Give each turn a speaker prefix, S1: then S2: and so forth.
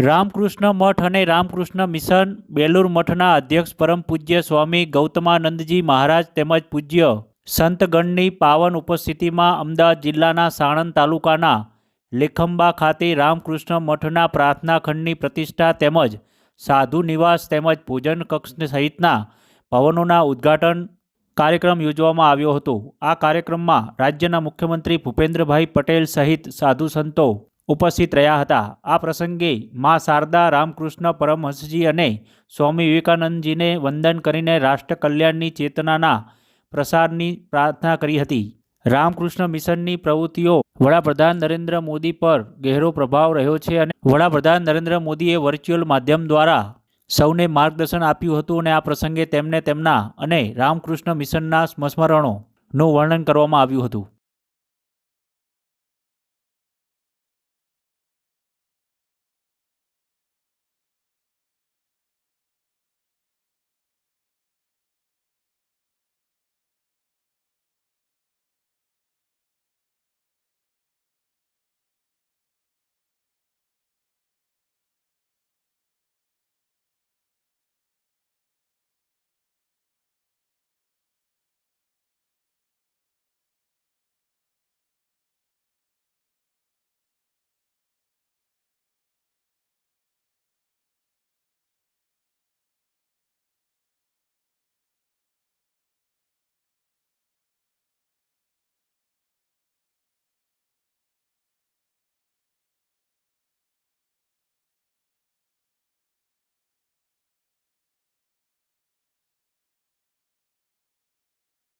S1: રામકૃષ્ણ મઠ અને રામકૃષ્ણ મિશન બેલુર મઠના અધ્યક્ષ પરમ પૂજ્ય સ્વામી ગૌતમાનંદજી મહારાજ તેમજ પૂજ્ય સંતગણની પાવન ઉપસ્થિતિમાં અમદાવાદ જિલ્લાના સાણંદ તાલુકાના લેખંબા ખાતે રામકૃષ્ણ મઠના પ્રાર્થના ખંડની પ્રતિષ્ઠા તેમજ સાધુ નિવાસ તેમજ પૂજન કક્ષ સહિતના ભવનોના ઉદ્ઘાટન કાર્યક્રમ યોજવામાં આવ્યો હતો. આ કાર્યક્રમમાં રાજ્યના મુખ્યમંત્રી ભૂપેન્દ્રભાઈ પટેલ સહિત સાધુ સંતો ઉપસ્થિત રહ્યા હતા. આ પ્રસંગે મા શારદા રામકૃષ્ણ પરમહંસજી અને સ્વામી વિવેકાનંદજીને વંદન કરીને રાષ્ટ્ર કલ્યાણની ચેતનાના પ્રસારની પ્રાર્થના કરી હતી. રામકૃષ્ણ મિશનની પ્રવૃત્તિઓ વડાપ્રધાન નરેન્દ્ર મોદી પર ગહેરો પ્રભાવ રહ્યો છે અને વડાપ્રધાન નરેન્દ્ર મોદીએ વર્ચ્યુઅલ માધ્યમ દ્વારા સૌને માર્ગદર્શન આપ્યું હતું અને આ પ્રસંગે તેમને તેમના અને રામકૃષ્ણ મિશનના સ્મરણોનું વર્ણન કરવામાં આવ્યું હતું.